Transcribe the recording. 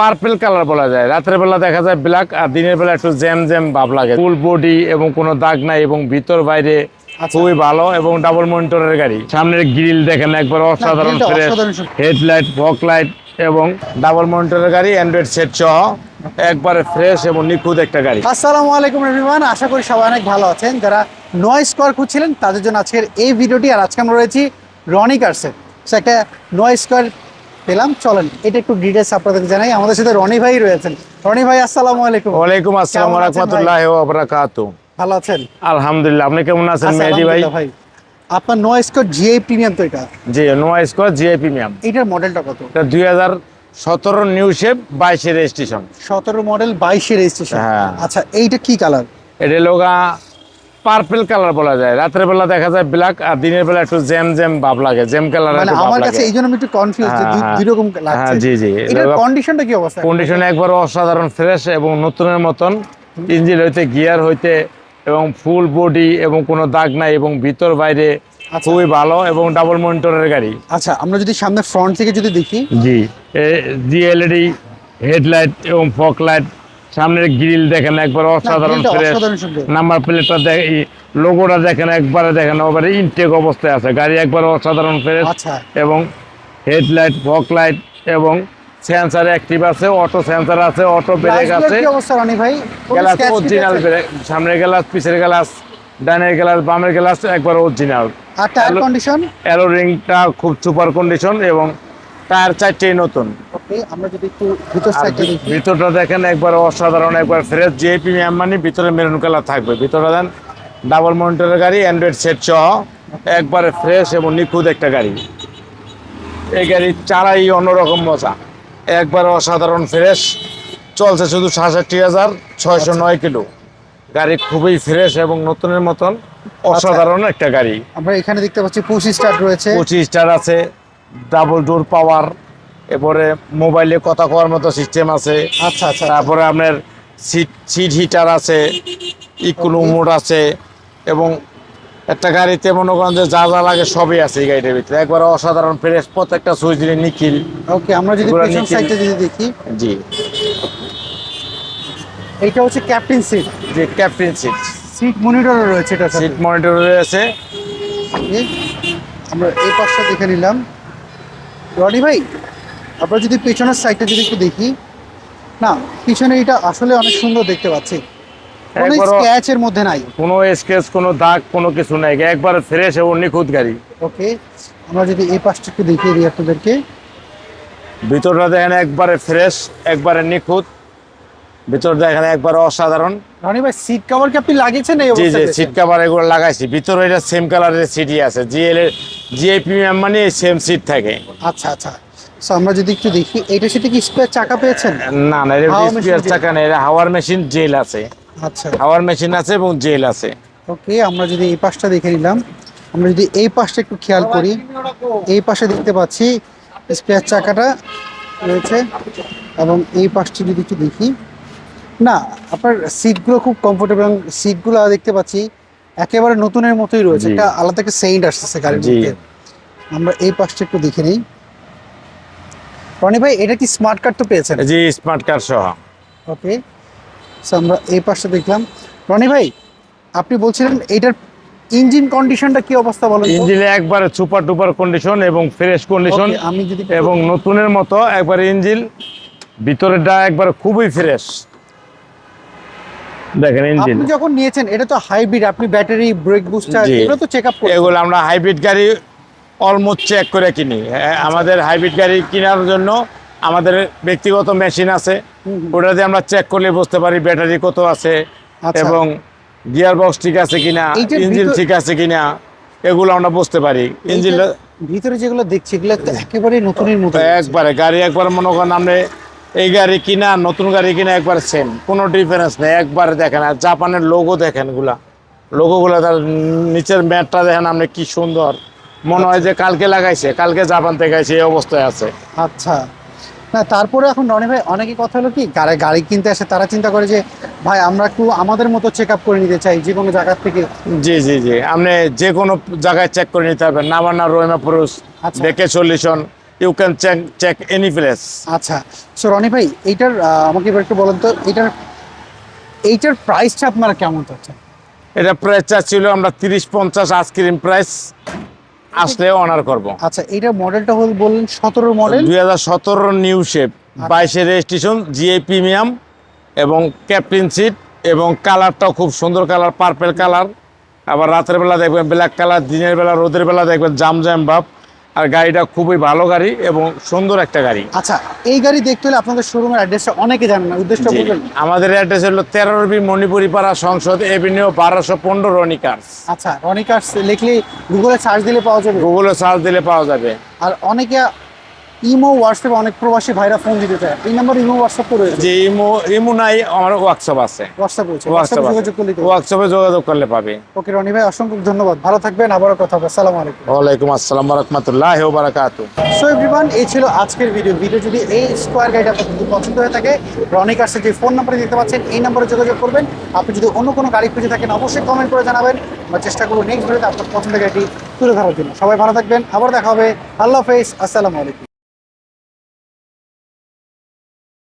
Purple colour বলা যায়। রাতের বেলা দেখা যায় ব্ল্যাক আর দিনের বেলা একটু জ্যাম জ্যাম ভাব লাগে। ফুল বডি এবং কোনো দাগ নাই এবং ভিতর বাইরে আচ্ছা। খুবই ভালো এবং ডাবল মনিটরের গাড়ি। সামনের গ্রিল দেখেন একবার অসাধারণ ফ্রেশ হেডলাইট ফক লাইট এবং ডাবল মনিটরের গাড়ি অ্যান্ড্রয়েড সেট সহ একবারে ফ্রেশ এবং নিখুঁত একটা গাড়ি। আসসালামু আলাইকুম এভরিওয়ান আশা করি সবাই অনেক ভালো আছেন। যারা নয় স্কোয়ার খুঁজছিলেন তাদের জন্য আজকের এই ভিডিওটি আর আজকে আমরা রয়েছি রনি কার্সের সো একটা নয় স্কোয়ার পেলাম। চলেন এটা একটু ডিটেলস আপনাদের জানাই। আমাদের সাথে রনি ভাই রয়েছেন। রনি ভাই আসসালামু আলাইকুম। ওয়ালাইকুম আসসালাম ভাই? রহমতুল্লাহ বারাকাতু ভালো আছেন? আলহামদুলিল্লাহ আপনি কেমন আছেন আচ্ছা, মেহেদি ভাই? আপনার নয় স্কোয়ার জিআই প্রিমিয়াম তো এটা? জি নোয়া স্কোয়ার জিআই প্রিমিয়াম এটার মডেলটা কত? এটা দুই হাজার সতেরো নিউ শেপ বাইশে রেজিস্ট্রেশন সতেরো মডেল বাইশে রেজিস্ট্রেশন হ্যাঁ। আচ্ছা এইটা কি কালার এটা লোগা পার্পেল কালার বলা যায়। রাতের বেলা দেখা যায় ব্ল্যাক আর দিনের বেলা একটু জ্যাম জ্যাম ভাব লাগে। জ্যাম কালার মানে আমার কাছে এই জন্য আমি একটু কনফিউজ যে দুই- হ্যাঁ, রকম হ্যাঁ, লাগছে। জি, জি। এটার এটা- কন্ডিশনটা কি অবস্থা? কন্ডিশন একবার অসাধারণ ফ্রেশ এবং নতুনের মতন। ইঞ্জিন হইতে গিয়ার হইতে এবং ফুল বডি এবং কোনো দাগ নাই এবং ভিতর বাইরে আচ্ছা। খুবই ভালো এবং ডাবল মনিটরের গাড়ি। আচ্ছা আমরা যদি সামনে ফ্রন্ট থেকে যদি দেখি। জি জিএলইডি হেডলাইট এবং ফক লাইট সামনের গ্রিল দেখেন একবার অসাধারণ ফ্রেশ। নাম্বার প্লেটটা দেখি লোগোটা দেখেন একবারে দেখেন ওবারে ইনটেক অবস্থায় আছে। গাড়ি একবার অসাধারণ ফ্রেশ আচ্ছা। এবং হেডলাইট ফক লাইট এবং সেন্সার অ্যাক্টিভ আছে অটো সেন্সার আছে অটো ব্রেক আছে। গ্লাস অরিজিনাল ব্রেক সামনের গ্লাস পিছের গ্লাস ডানের গ্লাস বামের গ্লাস একবার অরিজিনাল আর টায়ার কন্ডিশন অ্যারো রিংটা খুব সুপার কন্ডিশন এবং টায়ার চারটেই নতুন। আমরা যদি একটু ভিতর সাইডটা দেখি। ভিতরটা দেখেন একবার অসাধারণ একবার ফ্রেশ জিএ প্রিমিয়াম মানে ভিতরে মেরুন কালার থাকবে। ভিতরে দেন ডাবল মনিটরের গাড়ি অ্যান্ড্রয়েড সেট সহ একবারে ফ্রেশ এবং নিখুঁত একটা গাড়ি। এই গাড়ি চালাই অন্যরকম মজা। একবার অসাধারণ ফ্রেশ চলছে শুধু সাতষট্টি হাজার ছয়শো নয় কিলো। গাড়ি খুবই ফ্রেশ এবং নতুনের মতন অসাধারণ একটা গাড়ি। আমরা এখানে দেখতে পাচ্ছি পঁচিশ স্টার রয়েছে। পঁচিশ স্টার আছে ডাবল ডোর পাওয়ার এরপরে মোবাইলে কথা কওয়ার মতো সিস্টেম আছে। আচ্ছা আচ্ছা। তারপরে আপনার সিট সিট হিটার আছে ইকুলো মোড আছে এবং একটা গাড়িতে মনে করেন যে যা যা লাগে সবই আছে এই গাড়িটার ভিতরে। একবার অসাধারণ ফ্রেশ প্রত্যেকটা সুইচ দিলে নিখিল। ওকে আমরা যদি পেছন সাইডটা যদি দেখি। জি। এইটা হচ্ছে ক্যাপ্টেন সিট যে ক্যাপ্টেন সিট সিট মনিটরও রয়েছে এটা সিট মনিটর রয়েছে। আমরা এই পাশটা দেখে নিলাম। রনি ভাই আমরা যদি পেছনের সাইডটা যদি একটু দেখি। না পিছনে এটা আসলে অনেক সুন্দর দেখতে পাচ্ছি। কোনো স্ক্র্যাচের মধ্যে নাই। কোনো স্কেচ কোনো দাগ কোনো কিছু নাই। একবার ফ্রেশ এবং নিখুঁত গাড়ি। ওকে আমরা যদি এই পাশটা একটু দেখিয়ে দিই আপনাদেরকে। ভিতরটা দেখেন একবারে ফ্রেশ একবারে নিখুঁত। ভিতর দেখেন একবার অসাধারণ। রনি ভাই সিট কভার কি আপনি লাগিয়েছেন এই জি জি সিট কাভার এগুলো লাগাইছি। ভিতরে এটা সেম কালারের সিটই আছে। জিএল এর জিআই প্রিমিয়াম মানে সেম সিট থাকে। আচ্ছা আচ্ছা। সো আমরা যদি একটু দেখি এইটার সাথে কি স্পেয়ার চাকা পেয়েছেন? না না এটা স্পিয়ার চাকা নেই এটা হাওয়ার মেশিন জেল আছে। আচ্ছা। হাওয়ার মেশিন আছে এবং জেল আছে। ওকে আমরা যদি এই পাশটা দেখে নিলাম আমরা যদি এই পাশটা একটু খেয়াল করি এই পাশে দেখতে পাচ্ছি স্পেয়ার চাকাটা রয়েছে এবং এই পাশটি যদি একটু দেখি। না আপনার সিটগুলো খুব কমফোর্টেবল এবং সিটগুলো দেখতে পাচ্ছি একেবারে নতুনের মতোই রয়েছে। একটা আলাদা একটা সেন্ট আসতেছে গাড়ির। মধ্যে। আমরা এই পাশটা একটু দেখে নিই। রনি ভাই এটা কি স্মার্ট কার্ড তো পেয়েছেন? জি স্মার্ট কার্ড সহ। ওকে সো আমরা এই পাশটা দেখলাম। রনি ভাই আপনি বলছিলেন এটার ইঞ্জিন কন্ডিশনটা কি অবস্থা বলেন? ইঞ্জিনে একবারে সুপার টুপার কন্ডিশন এবং ফ্রেশ কন্ডিশন আমি যদি এবং নতুনের মতো একবারে ইঞ্জিন ভিতরেরটা একবারে খুবই ফ্রেশ দেখেন ইঞ্জিন আপনি যখন নিয়েছেন এটা তো হাইব্রিড আপনি ব্যাটারি ব্রেক বুস্টার এগুলো তো চেক আপ এগুলো আমরা হাইব্রিড গাড়ি অলমোস্ট চেক করে কিনি। হ্যাঁ, আমাদের হাইব্রিড গাড়ি কেনার জন্য আমাদের ব্যক্তিগত মেশিন আছে। ওটা দিয়ে আমরা চেক করলে বুঝতে পারি ব্যাটারি কত আছে আচ্ছা। এবং গিয়ার বক্স ঠিক আছে কিনা ইঞ্জিন ঠিক আছে কিনা এগুলো আমরা বুঝতে পারি। ইঞ্জিন ভিতরে যেগুলো দেখছি এগুলো একেবারে নতুনের মতো একবারে গাড়ি একবার মনে করেন আপনি এই গাড়ি কিনা নতুন গাড়ি কিনা একবার সেম কোনো ডিফারেন্স নেই। একবারে দেখেন আর জাপানের লোগো দেখেনগুলা লোগোগুলো তার নিচের ম্যাটটা দেখেন আপনি কি সুন্দর। মনে হয় যে কালকে লাগাইছে কালকে জাপান থেকে আইছে এই অবস্থায় আছে। আচ্ছা। না তারপরে এখন রনি ভাই অনেকে কথা হলো কি গাড়ি গাড়ি কিনতে আসে তারা চিন্তা করে যে ভাই আমরা একটু আমাদের মতো চেক আপ করে নিতে চাই যে কোনো জায়গার থেকে। জি জি জি। আপনি যে কোনো জায়গায় চেক করে নিতে পারবেন। নামান্না রহিমা পুরুষ আচ্ছা। ডেকে solution you can check check any place আচ্ছা সো রনি ভাই এইটার আমাকে এবার একটু বলেন তো এইটার এইটার প্রাইসটা আপনারা কেমন চাচ্ছেন? এটা প্রাইস ছিল আমরা তিরিশ পঞ্চাশ আইসক্রিম প্রাইস আসলে অনার করব। আচ্ছা এইটার মডেলটা হল বললেন সতেরো মডেল দুই হাজার সতেরো নিউ শেপ বাইশের রেজিস্ট্রেশন জিএ প্রিমিয়াম এবং ক্যাপ্টেন সিট এবং কালারটাও খুব সুন্দর কালার পার্পেল কালার আবার রাতের বেলা দেখবেন ব্ল্যাক কালার দিনের বেলা রোদের বেলা দেখবেন জাম জাম ভাব। আর গাড়িটা খুবই ভালো গাড়ি এবং সুন্দর একটা গাড়ি। আচ্ছা এই গাড়ি দেখতে হলে আপনাদের শোরুমের অ্যাড্রেসটা অনেকে জানেন না উদ্দেশ্য। আমাদের অ্যাড্রেস হলো তেরো রবি মণিপুরি পাড়া সংসদ এভিনিউ বারোশো পনেরো রনিকার্স আচ্ছা রনি কার্স লিখলে গুগলে সার্চ দিলে পাওয়া যাবে। গুগলে সার্চ দিলে পাওয়া যাবে। আর অনেকে ইমো হোয়াটসঅ্যাপে অনেক প্রবাসী ভাইরা ফোন দিতে চায়। এই নাম্বার ইমো হোয়াটসঅ্যাপ রয়েছে যে ইমো ইমো নাই আমার ওয়ার্কশপ আছে। হোয়াটসঅ্যাপ হোয়াটসঅ্যাপে যোগাযোগ করলে ওয়ার্কশপে যোগাযোগ করলে পাবে। ওকে রনি ভাই অসংখ্য ধন্যবাদ। ভালো থাকবেন আবারও কথা হবে। আসসালামু আলাইকুম। ওয়ালাইকুম আসসালাম রহমতুল্লাহ বারাকাতু সো এভরিওয়ান এই ছিল আজকের ভিডিও ভিডিও যদি এই স্কোয়ার গাড়িটা আপনার যদি পছন্দ হয়ে থাকে রনি কার্সের যে ফোন নাম্বারে দেখতে পাচ্ছেন এই নম্বরে যোগাযোগ করবেন। আপনি যদি অন্য কোনো গাড়ি খুঁজে থাকেন অবশ্যই কমেন্ট করে জানাবেন। আমরা চেষ্টা করব নেক্সট ভিডিওতে আপনার পছন্দের গাড়িটি তুলে ধরার জন্য। সবাই ভালো থাকবেন আবার দেখা হবে। আল্লাহ হাফেজ। আসসালামু আলাইকুম।